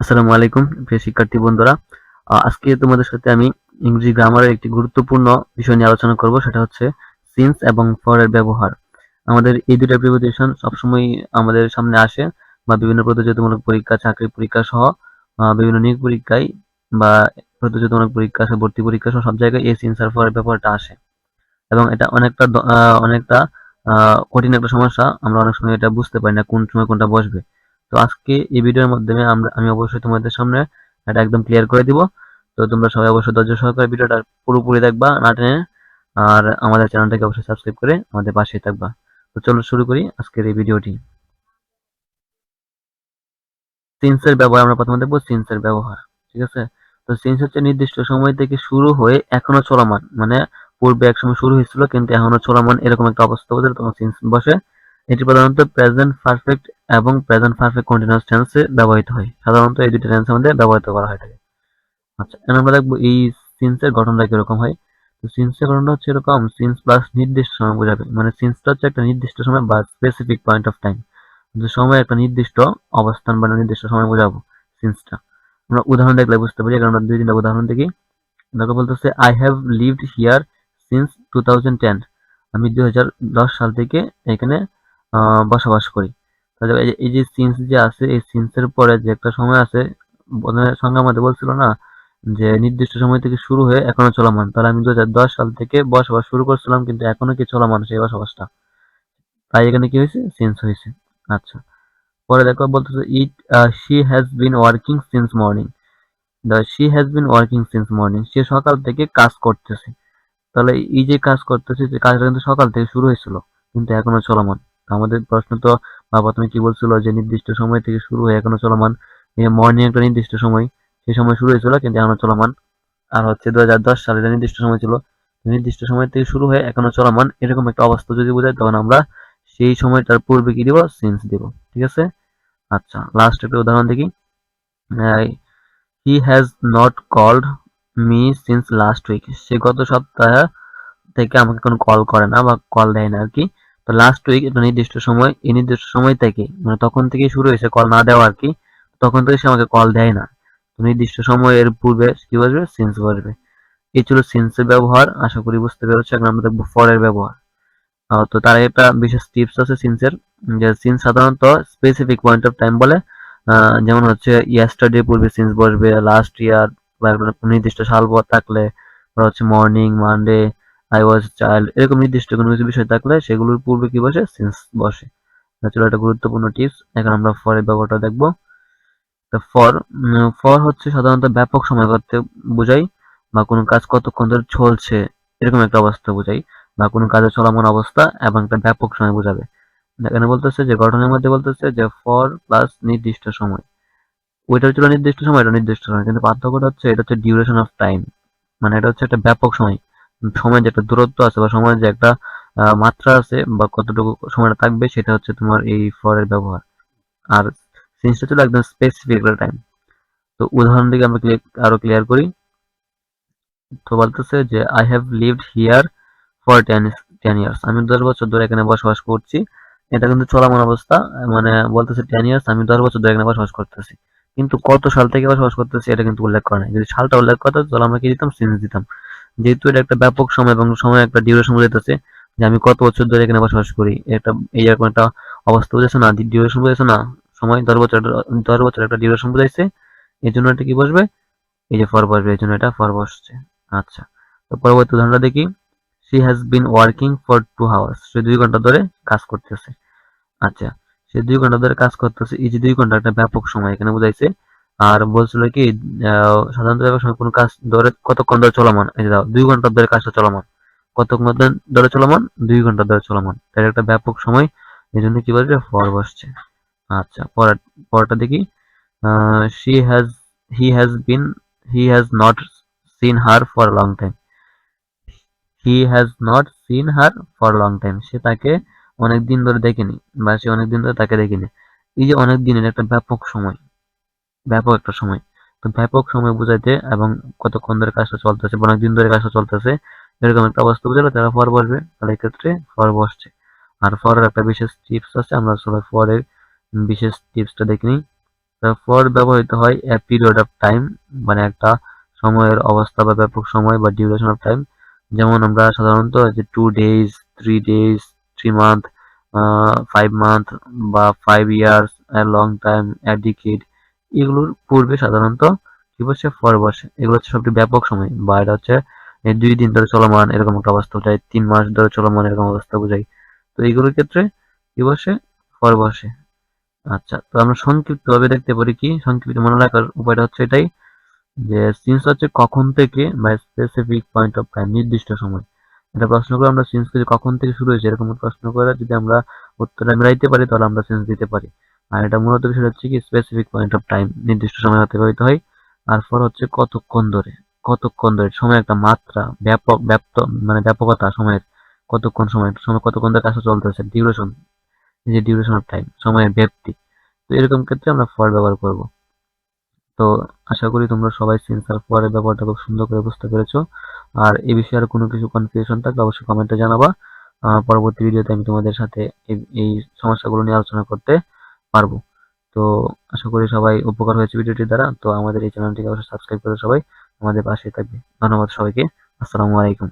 আসসালামু আলাইকুম, প্রিয় শিক্ষার্থী বন্ধুরা। আজকে তোমাদের সাথে আমি ইংরেজি গ্রামারের একটি গুরুত্বপূর্ণ বিষয় নিয়ে আলোচনা করব, সেটা হচ্ছে সিন্স এবং ফর এর ব্যবহার। আমাদের এই দুটো প্রিপোজিশন সবসময় আমাদের সামনে আসে, বা বিভিন্ন প্রতিযোগিতামূলক পরীক্ষা, চাকরি পরীক্ষা সহ বিভিন্ন নিয়োগ পরীক্ষায়, বা প্রতিযোগিতামূলক পরীক্ষা ভর্তি পরীক্ষা সহ সব জায়গায় এই সিন্স আর ফর এর ব্যবহারটা আসে। এবং এটা অনেকটা অনেকটা কঠিন একটা সমস্যা, আমরা অনেক সময় এটা বুঝতে পারি না কোন সময় কোনটা বসবে। তো আজকে এই ভিডিওর মাধ্যমে আমরা আমি অবশ্যই তোমাদের সামনে এটা একদম ক্লিয়ার করে দিব। তো তোমরা সবাই অবশ্যই ধৈর্য সহকারে ভিডিওটা পুরোপুরি দেখবা না টেনে, আর আমাদের চ্যানেলটাকে অবশ্যই সাবস্ক্রাইব করে আমাদের পাশেই থাকবা। তো চলো শুরু করি আজকের এই ভিডিওটি। সিন্সের ব্যবহার, আমরা প্রথমে দেখব সিন্সের ব্যবহার, ঠিক আছে? তো সিন্স হচ্ছে নির্দিষ্ট সময় থেকে শুরু হয়ে এখনও চলমান মানে পূর্বে এক সময় শুরু হয়েছিল, কিন্তু এখনও চলমান এরকম একটা অবস্থা তখন সিন্স বসে। এটি প্রধানত প্রেজেন্ট পারফেক্ট এবং প্রেজেন্ট পারফেক্ট কন্টিনিউয়াস টেন্সে ব্যবহৃত হয়। সাধারণত এই দুটি টেন্সের মধ্যে ব্যবহৃত করা হয়ে থাকে। আচ্ছা এখন আমরা দেখব এই সিন্সের গঠনটা কীরকম হয়। তো সিন্সের গঠনটা হচ্ছে এরকম সিন্স প্লাস নির্দিষ্ট সময় বোঝাবে। মানে সিন্সটা হচ্ছে একটা নির্দিষ্ট সময় বা স্পেসিফিক পয়েন্ট অফ টাইম যে সময় একটা নির্দিষ্ট অবস্থান বা নির্দিষ্ট সময় বোঝাবো সিন্সটা আমরা উদাহরণ দেখলে বুঝতে পারি আমরা দুই তিনটা উদাহরণ দেখি। দেখো বলতেছে I have lived here since two thousand ten আমি দুই হাজার দশ সাল থেকে এখানে বসবাস করি। তাহলে এই যে- সিন্স যে আছে, এই সিন্সের পরে যে একটা সময় আছে সংজ্ঞার মধ্যে বলছিল না যে, নির্দিষ্ট সময় থেকে শুরু হয়ে এখনও চলমান। তাহলে আমি দু হাজার দশ সাল থেকে বসবাস শুরু করছিলাম, কিন্তু এখনও কি চলমান সেই বসবাসটা? তাই এখানে কি হয়েছে? সিন্স হয়েছে। আচ্ছা। পরে দেখো বলতেছে it she has been working since morning she has been working since morning সে সকাল থেকে কাজ করতেছে। তাহলে এই যে কাজ করতেছে, যে কাজটা কিন্তু সকাল থেকে শুরু হয়েছিল, কিন্তু এখনও চলমান। আমাদের প্রশ্ন তো বা প্রথমে কি বলছিল যে নির্দিষ্ট সময় থেকে শুরু হয়ে এখনও চলমান? মর্নিং একটা নির্দিষ্ট সময়। সেই সময় শুরু হয়েছিল কিন্তু এখনও চলমান। আর হচ্ছে দু হাজার দশ সালে নির্দিষ্ট সময় ছিল, নির্দিষ্ট সময় থেকে শুরু হয়ে এখনও চলমান এরকম একটা অবস্থা যদি বোঝায় তখন আমরা সেই সময়টার পূর্বে কি দিব? সিন্স দিব। ঠিক আছে? আচ্ছা লাস্ট একটা উদাহরণ দেখি। He has not called me since last week সে গত সপ্তাহ থেকে আমাকে কোনো কল করে না বা কল দেয় না আর কি। তো লাস্ট উইক একটা নির্দিষ্ট সময়, এই নির্দিষ্ট সময় থেকে মানে তখন থেকে শুরু হয়েছে কল না দেওয়া আর কি, তখন থেকে সে আমাকে কল দেয় না। নির্দিষ্ট সময়ের পূর্বে কি বসবে সিন্স বসবে এই ছিল সিন্সের ব্যবহার, আশা করি বুঝতে পেরেছ, এখন আমরা দেখব ফরের ব্যবহার। তো তার একটা বিশেষ টিপস আছে সিন্সের যে সিন্স সাধারণত স্পেসিফিক পয়েন্ট অফ টাইম বলে যেমন হচ্ছে ইয়াস্টারডে পূর্বে সিন্স বসবে লাস্ট ইয়ার বা নির্দিষ্ট সাল থাকলে হচ্ছে morning Monday I was child এরকম নির্দিষ্ট কোনো কিছু বিষয় থাকলে সেগুলোর পূর্বে কি বসে? সিন্স বসে। ছিল একটা গুরুত্বপূর্ণ টিপস এখন আমরা ফরের ব্যবহারটা দেখব। তো ফর ফর হচ্ছে সাধারণত ব্যাপক সময় করতে বোঝাই বা কোনো কাজ কতক্ষণ ধরে চলছে, এরকম একটা অবস্থা বোঝাই বা কোনো কাজের চলমান অবস্থা এবং একটা ব্যাপক সময় বোঝাবে। এখানে বলতেছে যে, গঠনের মধ্যে বলতেছে যে ফর প্লাস নির্দিষ্ট সময়। ওইটা ছিল নির্দিষ্ট সময়, এটা নির্দিষ্ট সময়। কিন্তু পার্থক্যটা হচ্ছে, এটা হচ্ছে ডিউরেশন অফ টাইম মানে এটা হচ্ছে একটা ব্যাপক সময়। সময়ের যে একটা দূরত্ব আছে বা সময়ের যে একটা মাত্রা আছে বা কতটুকু সময়টা থাকবে সেটা হচ্ছে তোমার এই ফরের ব্যবহার। আর সিন্সটা ছিল একদম স্পেসিফিক একটা টাইম তো উদাহরণ দিকে আমরা আরও ক্লিয়ার করি। তো বলতেছে যে I have lived here for ten ten years আমি দশ বছর ধরে এখানে বসবাস করছি। এটা কিন্তু চলমান অবস্থা। মানে বলতেছে টেন ইয়ার্স আমি দশ বছর ধরে এখানে বসবাস করতেছি। কিন্তু কত সাল থেকে বসবাস করতেছি এটা কিন্তু উল্লেখ করে নাই। যদি সালটা উল্লেখ করতো তাহলে আমরা কি দিতাম? সিন্স দিতাম। যেহেতু এটা একটা ব্যাপক সময় এবং সময় একটা ডিউরেশন বোঝাইতেছে যে আমি কত বছর ধরে এখানে বসবাস করি এটা এই এরকম একটা অবস্থা বুঝেছে না? ডিউরেশন বুঝেছে না? সময় দশ বছর দশ বছর একটা ডিউরেশন বুঝাইছে, এই জন্য এটা কি বসবে? এই যে ফর বসবে, এই জন্য এটা ফর বসছে। আচ্ছা তো পরবর্তী উদাহরণটা দেখি। She has been working for two hours সে দুই ঘণ্টা ধরে কাজ করতেছে। আচ্ছা সে দুই ঘণ্টা ধরে কাজ করতেছে, এই যে দুই ঘণ্টা একটা ব্যাপক সময় এখানে বুঝাইছে। আর বলছিল কি সাধারণত কোনো কাজ ধরে কতক্ষণ ধরে চলমান? এই যে দাও, দুই ঘণ্টা ধরে কাজটা চলমান। কতক্ষণ ধরে- চলমান? দুই ঘণ্টা ধরে চলমান। তার একটা ব্যাপক সময়, এই জন্য কি বলছে? ফর বসছে। আচ্ছা পরেরটা দেখি। She has he has been he has not seen her for long time he has not seen her for long time সে তাকে অনেক দিন ধরে দেখেনি, বা সে অনেক দিন ধরে তাকে দেখেনি। এই যে অনেক দিনের একটা ব্যাপক সময়। ব্যাপক একটা সময়। তো ব্যাপক সময় বুঝাইতে এবং কতক্ষণ ধরে কাজটা চলতেছে বা অনেক দিন ধরে কাজটা চলতেছে, এরকম একটা অবস্থা বুঝালে তারা ফর বসবে, তাহলে এক্ষেত্রে ফর বসছে। আর ফরের একটা বিশেষ টিপস আছে, আমরা সবাই ফরের বিশেষ টিপসটা দেখে নিই ফর ব্যবহৃত হয় এ পিরিয়ড অফ টাইম মানে একটা সময়ের অবস্থা বা ব্যাপক সময় বা ডিউরেশন অফ টাইম যেমন আমরা সাধারণত যে two days three days three month five month বা five years long time decade এগুলোর পূর্বে সাধারণত কি বসে? ফর বসে। এগুলো হচ্ছে সবচেয়ে ব্যাপক সময় বা এটা হচ্ছে দুই দিন ধরে চলমান এরকম একটা অবস্থা বোঝায়। তিন মাস ধরে চলমান এরকম অবস্থা বোঝায়। তো এইগুলোর ক্ষেত্রে কি বসে? ফর বসে। আচ্ছা তো আমরা সংক্ষিপ্ত ভাবে দেখতে পারি কি? সংক্ষিপ্ত মনে রাখার উপায়টা হচ্ছে এটাই যে সিন্স হচ্ছে কখন থেকে বা স্পেসিফিক পয়েন্ট অফ টাইম নির্দিষ্ট সময়। এটা প্রশ্ন করে আমরা সিন্স কখন থেকে শুরু হয়েছে এরকম প্রশ্ন করে যদি আমরা উত্তরটা মিলাইতে পারি, তাহলে আমরা সিন্স দিতে পারি। আর এটা মূলত বিষয় হচ্ছে কি স্পেসিফিক পয়েন্ট অফ টাইম নির্দিষ্ট সময় অতিবাহিত হয়। আর ফর হচ্ছে কতক্ষণ ধরে কতক্ষণ ধরে সময় একটা মাত্রা, ব্যাপক, ব্যাপ্ত মানে ব্যাপকতা সময়ের কতক্ষণ সময় সময় কতক্ষণ ধরে কাজটা চলতেছে ডিউরেশন যে ডিউরেশন অফ টাইম সময়ের ব্যাপ্তি। তো এরকম ক্ষেত্রে আমরা ফর ব্যবহার করব। তো আশা করি তোমরা সবাই সেন্সার ফরের ব্যাপারটা খুব সুন্দর করে বুঝতে পেরেছ। আর এই বিষয়ে আর কোনো কিছু কনফিউশন থাকলে অবশ্যই কমেন্টে জানাবা। পরবর্তী ভিডিওতে আমি তোমাদের সাথে এই সমস্যাগুলো নিয়ে আলোচনা করতে পারব। তো আশা করি সবাই উপকার হয়েছে ভিডিওটির দ্বারা। তো আমাদের এই চ্যানেলটিকে অবশ্যই সাবস্ক্রাইব করে সবাই আমাদের পাশে থাকবে। ধন্যবাদ সবাইকে। আসসালামু আলাইকুম।